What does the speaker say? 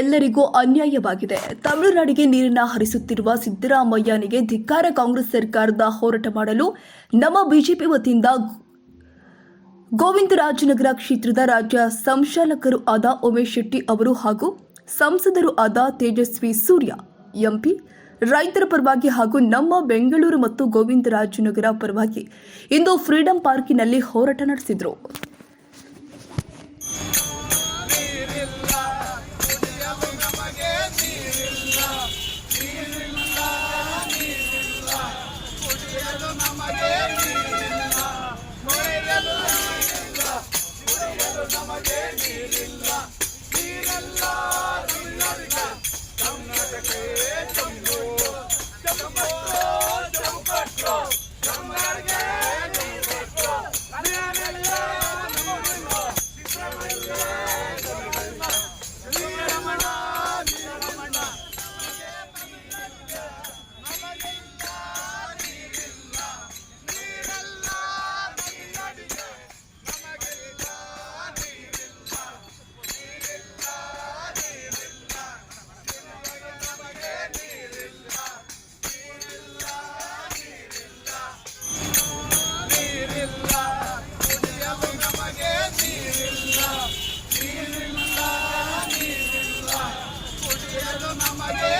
ಎಲ್ಲರಿಗೂ ಅನ್ಯಾಯವಾಗಿದೆ. ತಮಿಳುನಾಡಿಗೆ ನೀರನ್ನ ಹರಿಸುತ್ತಿರುವ ಸಿದ್ದರಾಮಯ್ಯನಿಗೆ ಧಿಕ್ಕಾರ ಕಾಂಗ್ರೆಸ್ ಸರ್ಕಾರದ ಹೋರಾಟ ಮಾಡಲು ನಮ್ಮ ಬಿಜೆಪಿ ವತಿಯಿಂದ ಗೋವಿಂದರಾಜನಗರ ಕ್ಷೇತ್ರದ ರಾಜ್ಯ ಸಂಚಾಲಕರು ಆದ ಉಮೇಶ್ ಶೆಟ್ಟಿ ಅವರು ಹಾಗೂ ಸಂಸದರು ಆದ ತೇಜಸ್ವಿ ಸೂರ್ಯ, ಎಂಪಿ, ರೈತರ ಪರವಾಗಿ ಹಾಗೂ ನಮ್ಮ ಬೆಂಗಳೂರು ಮತ್ತು ಗೋವಿಂದರಾಜನಗರ ಪರವಾಗಿ ಇಂದು ಫ್ರೀಡಂ ಪಾರ್ಕಿನಲ್ಲಿ ಹೋರಾಟ ನಡೆಸಿದರು. da madeira. Come on,